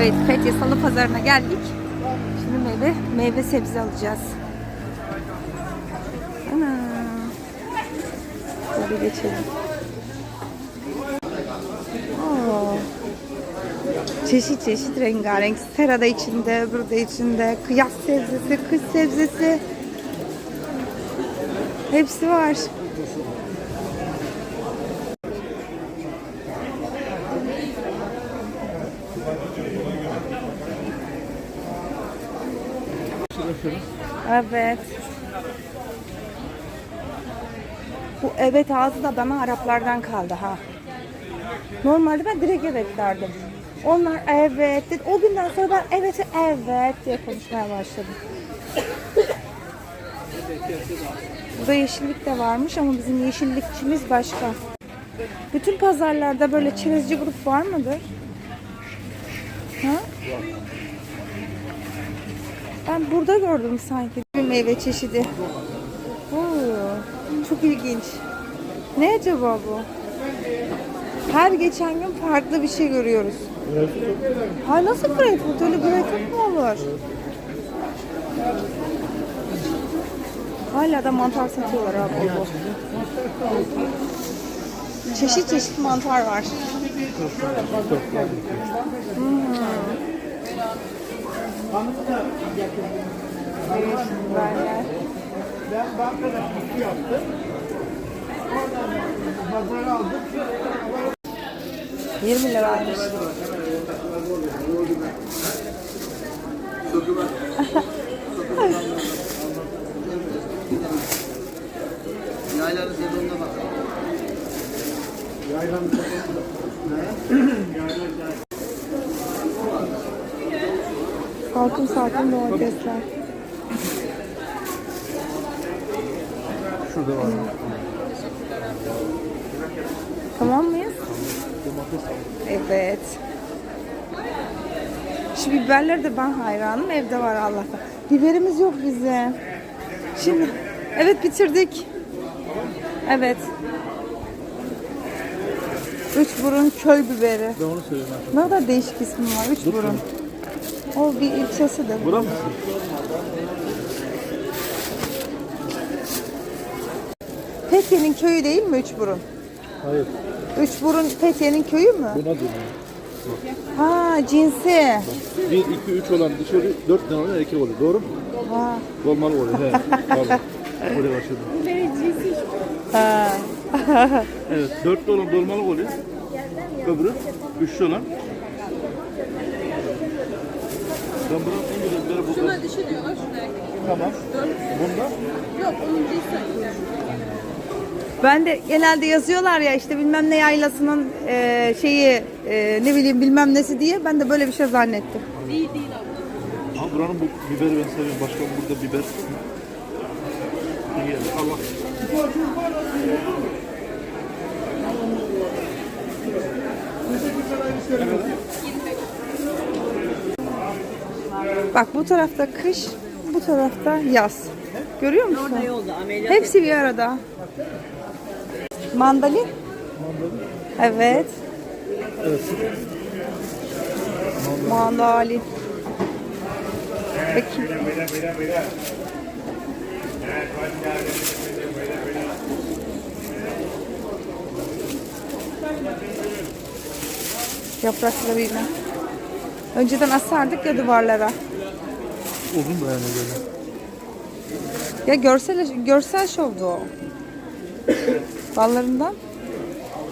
Evet, Fethiye Salı Pazarı'na geldik. Şimdi meyve, meyve sebze alacağız. Ana. Böyle geçelim. Oo. Çeşit çeşit rengarenk. Sera da içinde, de içinde. Kıyas sebzesi, kış sebzesi. Hepsi var. Evet. Bu evet ağzı da bana Araplardan kaldı ha. Normalde ben direkt evet derdim. Onlar evet dedi. O günden sonra ben evet evet diye konuşmaya başladım. Burada yeşillik de varmış ama bizim yeşillikçimiz başka. Bütün pazarlarda böyle çerezci grup var mıdır? Ha? Ben burada gördüm sanki bir meyve çeşidi. Oo, çok ilginç. Ne acaba bu? Her geçen gün farklı bir şey görüyoruz. Ha nasıl greyfurt? Öyle greyfurt mu olur? Hala da mantar satıyorlar abi. bol bol. Çeşit çeşit mantar var. Evet, biberler. Ben bankada kutu yaptım. Oradan pazara aldım. 20 liraymış. Yaylanın sezonuna bak. Salkım salkım domatesler. Şurada var. Tamam mıyız? Evet. Şu biberleri de ben hayranım. Evde var Allah'tan. Biberimiz yok bize. Şimdi evet bitirdik. Evet. Üç burun köy biberi. Ben onu söyleyeyim. Ne kadar değişik ismi var. Üç burun. O bir ilçesidir. Bura mı? Fethiye'nin köyü değil mi Üçburun? Hayır. Üçburun Fethiye'nin köyü mü? Buna dönüyor. Ha cinsi. 1, 2, 3 olan dışarı 4 tane olan erkek oluyor. Doğru mu? Ha. Dolmalı oluyor. He. Pardon. Buraya başladım. ha. Evet. 4 olan dolmalık oluyor. Öbürü 3 olan. Ben buranın en güzelleri bu. Şuna dişi diyorlar, şuna erkek. Tamam. Bunda Yok, onun cinsi. Ben de genelde yazıyorlar ya işte bilmem ne yaylasının e, şeyi e, ne bileyim bilmem nesi diye ben de böyle bir şey zannettim. Değil değil abla. Ama buranın bu biberi ben seviyorum. Başka burada biber. Allah. Bak bu tarafta kış, bu tarafta yaz. Görüyor musun? Hepsi bir arada. Mandalin? Evet. Evet. Mandalin. Peki. Yapraklarıyla. Önceden asardık ya duvarlara. Uzun da yani böyle. Ya görsel görsel şovdu o. Dallarından.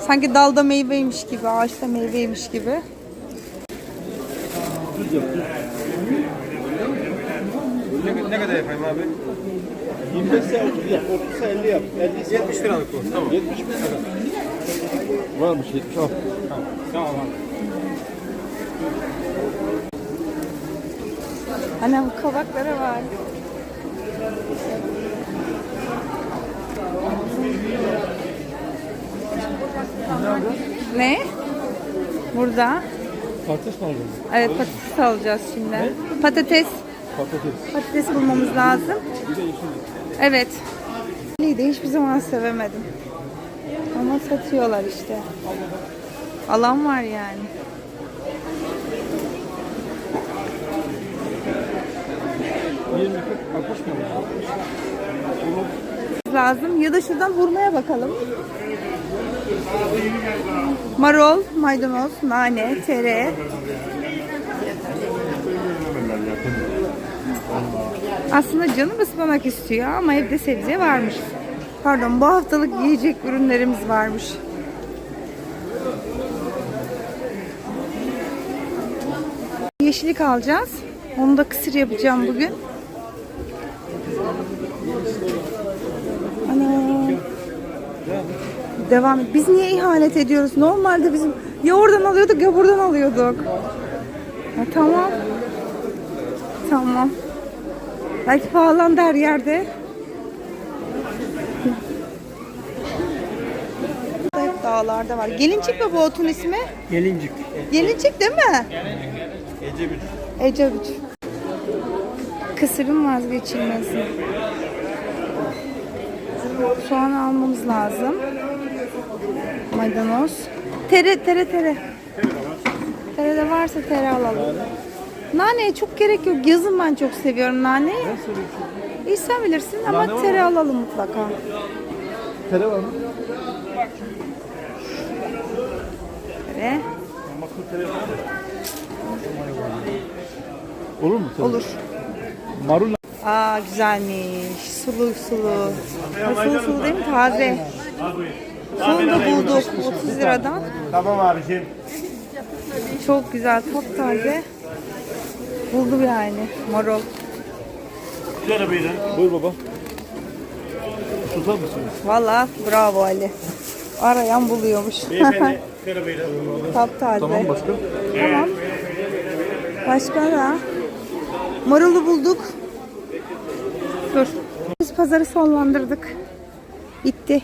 Sanki dalda meyveymiş gibi, ağaçta meyveymiş gibi. Ne, ne kadar yapayım abi? 25 ise 30 yap. 30 ise 50 yap. 50 ise 70 liralık bu. Tamam. 70 mi? Varmış 70 al. Tamam. Tamam abi. Anne bu kavaklara var. Ne? Burada. Patates mi aldın? Evet patates alacağız şimdi. Patates. Patates. Patates bulmamız lazım. Bir de yeşil. Evet. de hiçbir zaman sevemedim. Ama satıyorlar işte. Alan var yani. Karpuz mu? Lazım ya da şuradan hurmaya bakalım. Marul, maydanoz, nane, tere. Aslında canım ıspanak istiyor ama evde sebze varmış. Pardon bu haftalık yiyecek ürünlerimiz varmış. Yeşillik alacağız. Onu da kısır yapacağım bugün. Devam et. Biz niye ihanet ediyoruz? Normalde bizim ya oradan alıyorduk ya buradan alıyorduk. Ha, tamam. Tamam. Belki pahalandı her yerde. Hep dağlarda var. Gelincik mi bu otun ismi? Gelincik. Gelincik değil mi? Ecevit. Ecevit. Kısırın vazgeçilmezi. Soğan almamız lazım. Maydanoz. Tere, tere, tere. Tere de varsa tere alalım. Naneye çok gerek yok. Yazın ben çok seviyorum naneyi. İyi sen bilirsin ama tere alalım mutlaka. Tere var mı? Tere. Olur mu? Tere? Olur. Marul Aa güzelmiş. Sulu sulu. Ha, sulu sulu değil mi? Taze. Sonunda bulduk 30 liradan. Tamam abiciğim. Çok güzel, çok taze. Buldum yani marul. Şöyle buyurun. Buyur baba. Susar mısınız? Valla bravo Ali. Arayan buluyormuş. Beyefendi şöyle buyurun. Taptaze. Tamam başka? Tamam. Başka da. Marulu bulduk. Dur. Biz pazarı sonlandırdık. Bitti.